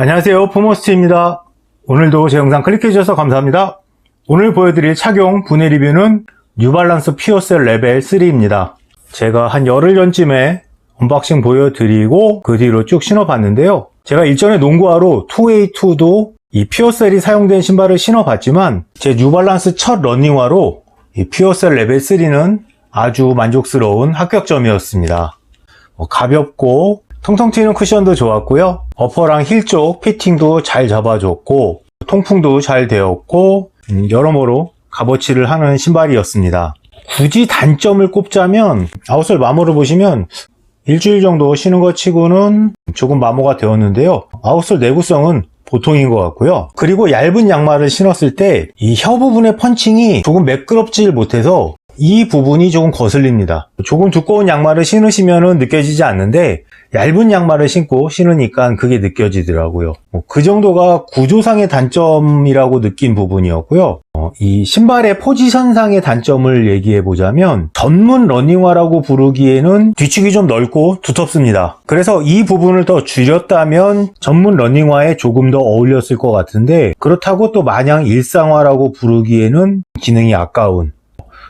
안녕하세요. 포머스트입니다. 오늘도 제 영상 클릭해 주셔서 감사합니다. 오늘 보여드릴 착용 분해 리뷰는 뉴발란스 피어셀 레벨 3입니다. 제가 한 열흘 전쯤에 언박싱 보여드리고 그 뒤로 쭉 신어봤는데요. 제가 일전에 농구화로 2A2도 이 피어셀이 사용된 신발을 신어봤지만 제 뉴발란스 첫 러닝화로 이 피어셀 레벨 3는 아주 만족스러운 합격점이었습니다. 뭐 가볍고 통통 튀는 쿠션도 좋았고요. 어퍼랑 힐 쪽 피팅도 잘 잡아줬고 통풍도 잘 되었고 음, 여러모로 값어치를 하는 신발이었습니다. 굳이 단점을 꼽자면 아웃솔 마모를 보시면 일주일 정도 신은 것 치고는 조금 마모가 되었는데요. 아웃솔 내구성은 보통인 것 같고요. 그리고 얇은 양말을 신었을 때 이 혀 부분의 펀칭이 조금 매끄럽질 못해서 이 부분이 조금 거슬립니다. 조금 두꺼운 양말을 신으시면 느껴지지 않는데 얇은 양말을 신고 신으니까 그게 느껴지더라고요. 뭐 그 정도가 구조상의 단점이라고 느낀 부분이었고요. 어, 이 신발의 포지션상의 단점을 얘기해 보자면 전문 러닝화라고 부르기에는 뒤축이 좀 넓고 두텁습니다. 그래서 이 부분을 더 줄였다면 전문 러닝화에 조금 더 어울렸을 것 같은데 그렇다고 또 마냥 일상화라고 부르기에는 기능이 아까운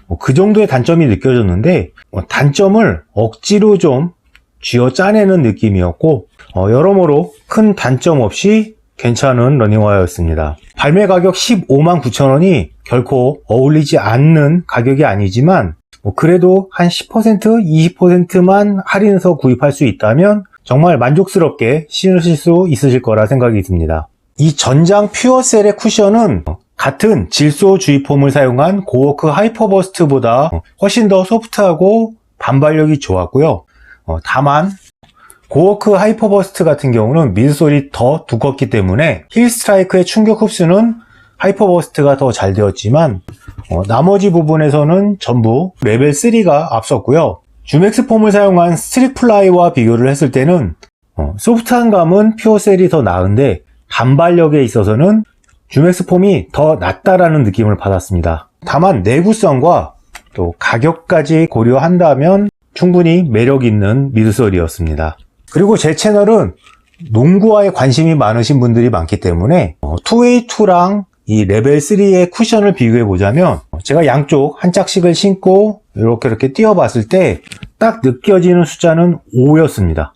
뭐그 정도의 단점이 느껴졌는데 뭐 단점을 억지로 좀 쥐어 짜내는 느낌이었고 어, 여러모로 큰 단점 없이 괜찮은 러닝화였습니다. 발매 가격 15만 9천 원이 결코 어울리지 않는 가격이 아니지만 뭐 그래도 한 10% 20%만 할인해서 구입할 수 있다면 정말 만족스럽게 신으실 수 있으실 거라 생각이 듭니다. 이 전장 퓨어셀의 쿠션은 같은 질소 주입폼을 사용한 고워크 하이퍼버스트보다 훨씬 더 소프트하고 반발력이 좋았고요. 어, 다만 고워크 하이퍼버스트 같은 경우는 미드솔이 더 두껍기 때문에 힐 스트라이크의 충격 흡수는 하이퍼버스트가 더 잘 되었지만 어, 나머지 부분에서는 전부 레벨 3가 앞섰고요. 주맥스 폼을 사용한 스트릭 플라이와 비교를 했을 때는 어, 소프트한 감은 퓨어셀이 더 나은데 반발력에 있어서는 주맥스 폼이 더 낫다라는 느낌을 받았습니다. 다만 내구성과 또 가격까지 고려한다면 충분히 매력 있는 미드솔이었습니다. 그리고 제 채널은 농구화에 관심이 많으신 분들이 많기 때문에 2A2랑 이 레벨 3의 쿠션을 비교해 보자면 제가 양쪽 한 짝씩을 신고 이렇게 이렇게 띄워봤을 때 딱 느껴지는 숫자는 5였습니다.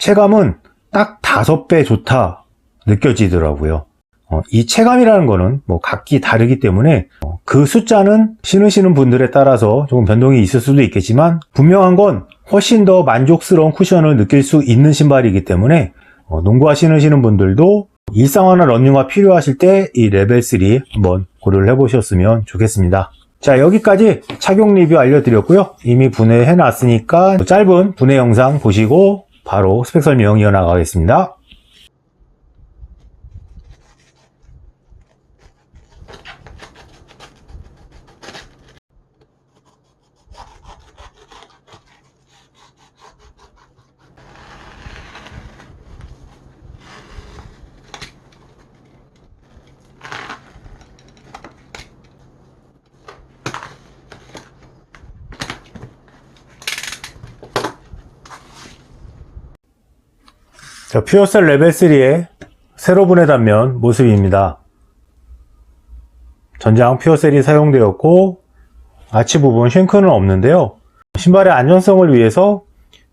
체감은 딱 5배 좋다 느껴지더라고요. 어, 이 체감이라는 거는 뭐 각기 다르기 때문에 어, 그 숫자는 신으시는 분들에 따라서 조금 변동이 있을 수도 있겠지만 분명한 건 훨씬 더 만족스러운 쿠션을 느낄 수 있는 신발이기 때문에 어, 농구화 신으시는 분들도 일상화나 러닝화 필요하실 때 이 레벨 3 한번 고려를 해보셨으면 좋겠습니다. 자 여기까지 착용 리뷰 알려드렸고요. 이미 분해해 놨으니까 짧은 분해 영상 보시고 바로 스펙 설명 이어나가겠습니다. 자, 퓨어셀 레벨 3의 새로 분해 단면 모습입니다. 전장 퓨어셀이 사용되었고 아치 부분 쉔크는 없는데요. 신발의 안전성을 위해서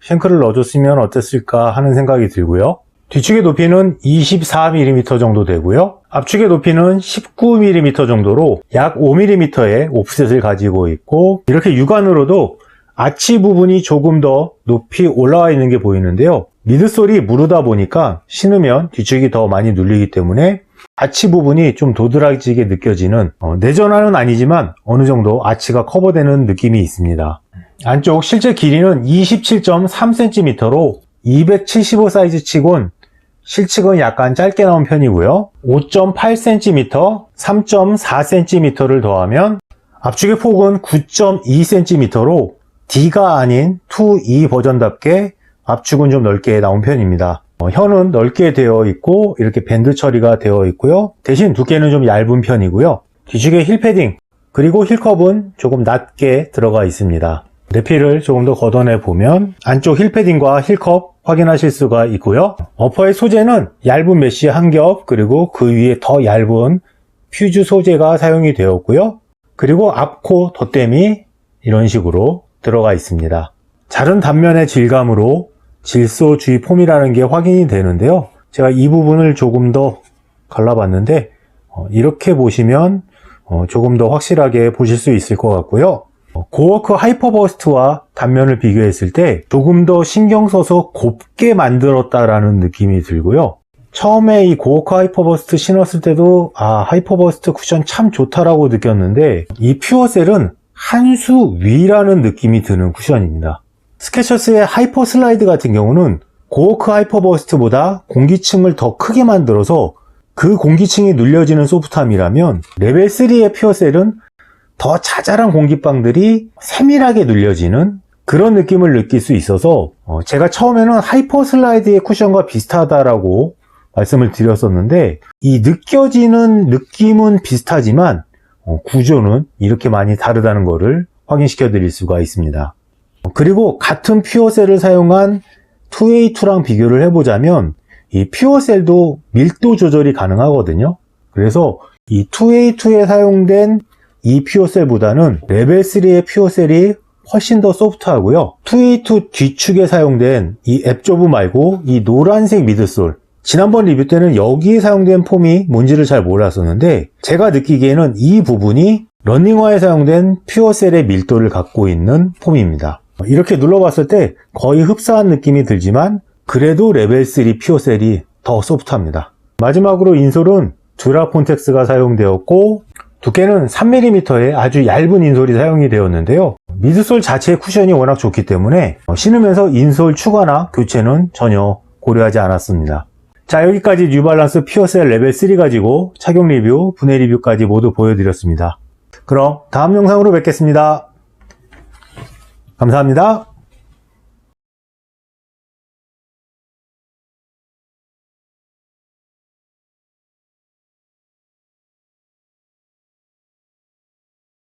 쉔크를 넣어줬으면 어땠을까 하는 생각이 들고요. 뒤축의 높이는 24mm 정도 되고요. 앞축의 높이는 19mm 정도로 약 5mm의 옵셋을 가지고 있고 이렇게 육안으로도 아치 부분이 조금 더 높이 올라와 있는 게 보이는데요. 미드솔이 무르다 보니까 신으면 뒤축이 더 많이 눌리기 때문에 아치 부분이 좀 도드라지게 느껴지는 어, 내전화는 아니지만 어느 정도 아치가 커버되는 느낌이 있습니다. 안쪽 실제 길이는 27.3cm로 275 사이즈 치곤 실측은 약간 짧게 나온 편이고요. 5.8cm, 3.4cm를 더하면 앞축의 폭은 9.2cm로 D가 아닌 2E 버전답게 압축은 좀 넓게 나온 편입니다. 어, 혀는 넓게 되어 있고 이렇게 밴드 처리가 되어 있고요. 대신 두께는 좀 얇은 편이고요. 뒤쪽에 힐 패딩 그리고 힐컵은 조금 낮게 들어가 있습니다. 내피를 조금 더 걷어내 보면 안쪽 힐 패딩과 힐컵 확인하실 수가 있고요. 어퍼의 소재는 얇은 메쉬 한 겹 그리고 그 위에 더 얇은 퓨즈 소재가 사용이 되었고요. 그리고 앞코 덧댐이 이런 식으로 들어가 있습니다. 자른 단면의 질감으로 질소 주의 폼이라는 게 확인이 되는데요. 제가 이 부분을 조금 더 갈라봤는데 어, 이렇게 보시면 어, 조금 더 확실하게 보실 수 있을 것 같고요. 어, 고워크 하이퍼버스트와 단면을 비교했을 때 조금 더 신경 써서 곱게 만들었다라는 느낌이 들고요. 처음에 이 고워크 하이퍼버스트 신었을 때도 아 하이퍼버스트 쿠션 참 좋다라고 느꼈는데 이 퓨어셀은 한 수 위라는 느낌이 드는 쿠션입니다. 스케쳐스의 하이퍼 슬라이드 같은 경우는 고워크 하이퍼버스트보다 공기층을 더 크게 만들어서 그 공기층이 눌려지는 소프트함이라면 레벨 3의 퓨어셀은 더 자잘한 공기방들이 세밀하게 눌려지는 그런 느낌을 느낄 수 있어서 어, 제가 처음에는 하이퍼 슬라이드의 쿠션과 비슷하다라고 말씀을 드렸었는데 이 느껴지는 느낌은 비슷하지만 어, 구조는 이렇게 많이 다르다는 것을 확인시켜 드릴 수가 있습니다. 어, 그리고 같은 퓨어셀을 사용한 2A2랑 비교를 해보자면 이 퓨어셀도 밀도 조절이 가능하거든요. 그래서 이 2A2에 사용된 이 퓨어셀보다는 레벨 3의 퓨어셀이 훨씬 더 소프트하고요. 2A2 뒤축에 사용된 이 앱조브 말고 이 노란색 미드솔 지난번 리뷰 때는 여기에 사용된 폼이 뭔지를 잘 몰랐었는데 제가 느끼기에는 이 부분이 러닝화에 사용된 퓨어셀의 밀도를 갖고 있는 폼입니다. 이렇게 눌러봤을 때 거의 흡사한 느낌이 들지만 그래도 레벨 3 퓨어셀이 더 소프트합니다. 마지막으로 인솔은 듀라 폰텍스가 사용되었고 두께는 3mm의 아주 얇은 인솔이 사용이 되었는데요. 미드솔 자체의 쿠션이 워낙 좋기 때문에 신으면서 인솔 추가나 교체는 전혀 고려하지 않았습니다. 자 여기까지 뉴발란스 퓨어셀 레벨 3 가지고 착용 리뷰, 분해 리뷰까지 모두 보여드렸습니다. 그럼 다음 영상으로 뵙겠습니다. 감사합니다.